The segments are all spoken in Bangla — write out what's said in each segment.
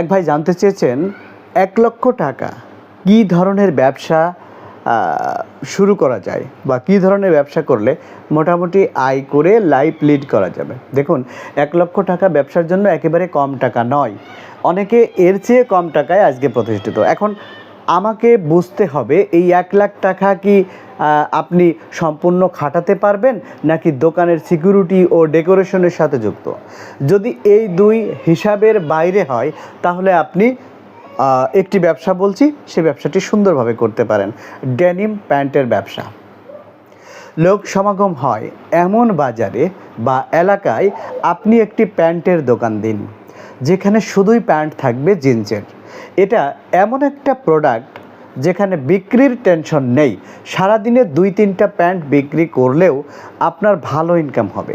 এক ভাই জানতে চেয়েছেন, এক লক্ষ টাকা কি ধরনের ব্যবসা শুরু করা যায় বা কি ধরনের ব্যবসা করলে মোটামুটি আয় করে লাইফ লিড করা যাবে? দেখুন, এক লক্ষ টাকা ব্যবসার জন্য একেবারে কম টাকা নয়। অনেকে এর চেয়ে কম টাকায় আজকে প্রতিষ্ঠিত। এখন আমাকে বুঝতে হবে এই এক লাখ টাকা কি আপনি সম্পূর্ণ খাটাতে পারবেন নাকি দোকানের সিকিউরিটি ও ডেকোরেশনের সাথে যুক্ত? যদি এই দুই হিসাবের বাইরে হয়, তাহলে আপনি একটি ব্যবসা বলছি, সে ব্যবসাটি সুন্দরভাবে করতে পারেন। ডেনিম প্যান্টের ব্যবসা। লোক সমাগম হয় এমন বাজারে বা এলাকায় আপনি একটি প্যান্টের দোকান দিন, যেখানে শুধুই প্যান্ট থাকবে জিন্সের। এটা এমন একটা প্রোডাক্ট যেখানে বিক্রির টেনশন নেই। সারাদিনে দুই তিনটা প্যান্ট বিক্রি করলেও আপনার ভালো ইনকাম হবে।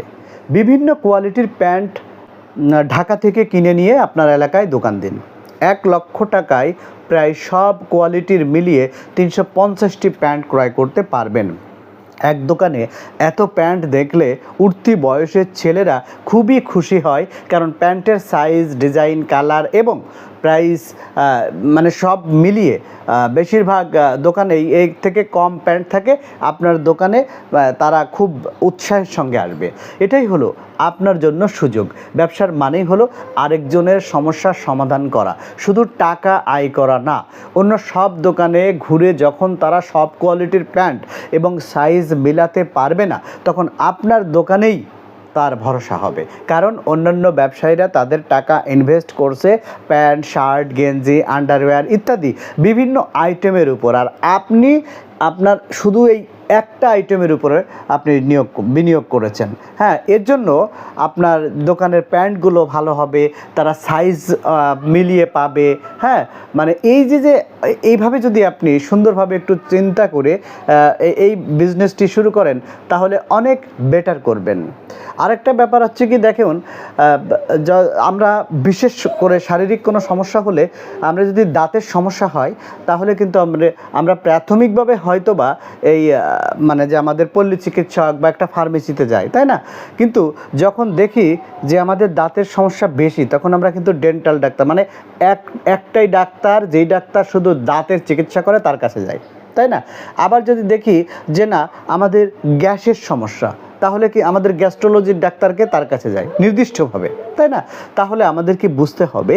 বিভিন্ন কোয়ালিটির প্যান্ট ঢাকা থেকে কিনে নিয়ে আপনার এলাকায় দোকান দিন। এক লক্ষ টাকায় প্রায় সব কোয়ালিটির মিলিয়ে তিনশো পঞ্চাশটি প্যান্ট ক্রয় করতে পারবেন। এক দোকানে এত প্যান্ট দেখলে উঠতি বয়সের ছেলেরা খুবই খুশি হয়, কারণ প্যান্টের সাইজ ডিজাইন কালার এবং প্রাইস মানে সব মিলিয়ে বেশিরভাগ দোকানেই এর থেকে কম প্যান্ট থাকে। আপনার দোকানে তারা খুব উৎসাহের সঙ্গে আসবে। এটাই হলো আপনার জন্য সুযোগ। ব্যবসার মানেই হলো আরেকজনের সমস্যার সমাধান করা। শুধু টাকা আয় করা না, অন্য সব দোকানে ঘুরে যখন তারা সব কোয়ালিটির প্যান্ট এবং সাইজ মেলাতে পারবে না, তখন আপনার দোকানেই তার ভরসা হবে। কারণ অন্যান্য ব্যবসায়ীরা তাদের টাকা ইনভেস্ট করছে, প্যান্ট, শার্ট, গেঞ্জি, আন্ডারওয়্যার ইত্যাদি বিভিন্ন আইটেমের উপর। আর আপনি আপনার শুধু এই একটা আইটেমের উপরে আপনি নিয়োগ বিনিয়োগ করেছেন। হ্যাঁ এর জন্য আপনার দোকানের প্যান্টগুলো ভালো হবে, তারা সাইজ মিলিয়ে পাবে। হ্যাঁ মানে এই যে যে, এইভাবে যদি আপনি সুন্দরভাবে একটু চিন্তা করে এই- বিজনেসটি শুরু করেন, তাহলে অনেক বেটার করবেন। আরেকটা ব্যাপার হচ্ছে কি, দেখুন আমরা বিশেষ করে শারীরিক কোনো সমস্যা হলে আমরা যদি দাঁতের সমস্যা হয়, তাহলে কিন্তু আমরা আমরা প্রাথমিকভাবে হয়তো বা এই মানে যে আমাদের পল্লী চিকিৎসক বা একটা ফার্মেসিতে যাই, তাই না? কিন্তু যখন দেখি যে আমাদের দাঁতের সমস্যা বেশি, তখন আমরা কিন্তু ডেন্টাল ডাক্তার মানে এক, একটাই ডাক্তার, যেই ডাক্তার শুধু দাঁতের চিকিৎসা করে তার কাছে যাই, তাই না? আবার যদি দেখি যে না, আমাদের গ্যাসের সমস্যা তাহলে কি আমাদের গ্যাস্ট্রোলজির ডাক্তারকে তার কাছে যায়? নির্দিষ্টভাবে, তাই না? তাহলে আমাদেরকে বুঝতে হবে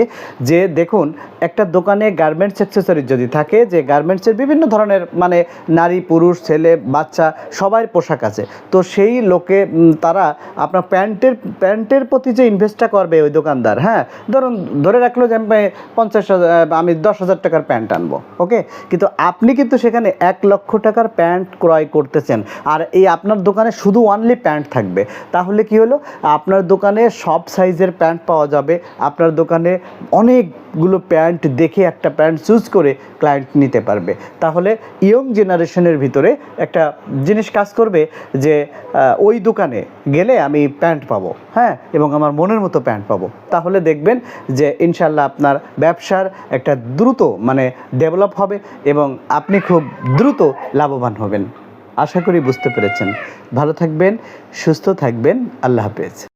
যে দেখুন, একটা দোকানে গার্মেন্টস অ্যাক্সেসরিজ যদি থাকে, যে গার্মেন্টসের বিভিন্ন ধরনের মানে নারী, পুরুষ, ছেলে, বাচ্চা সবার পোশাক আছে। তো সেই লোকে তারা আপনার প্যান্টের প্যান্টের প্রতি যে ইনভেস্টটা করবে ওই দোকানদার হ্যাঁ? ধরুন, ধরে রাখল যে আমি পঞ্চাশ আমি দশ হাজার টাকার প্যান্ট আনব, ওকে? কিন্তু আপনি কিন্তু সেখানে এক লক্ষ টাকার প্যান্ট ক্রয় করতেছেন। আর এই আপনার দোকানে শুধু অনলি প্যান্ট থাকবে। তাহলে কি হলো? আপনার দোকানে সব সাইজের প্যান্ট পাওয়া যাবে। আপনার দোকানে অনেকগুলো প্যান্ট দেখে একটা প্যান্ট চুজ করে ক্লায়েন্ট নিতে পারবে। তাহলে ইয়ং জেনারেশনের ভিতরে একটা জিনিস কাজ করবে যে ওই দোকানে গেলে আমি প্যান্ট পাবো হ্যাঁ? এবং আমার মনের মতো প্যান্ট পাবো। তাহলে দেখবেন যে ইনশাল্লাহ আপনার ব্যবসার একটা দ্রুত মানে ডেভেলপ হবে এবং আপনি খুব দ্রুত লাভবান হবেন। আশা করি বুঝতে পেরেছেন। ভালো থাকবেন সুস্থ থাকবেন। আল্লাহ হাফেজ।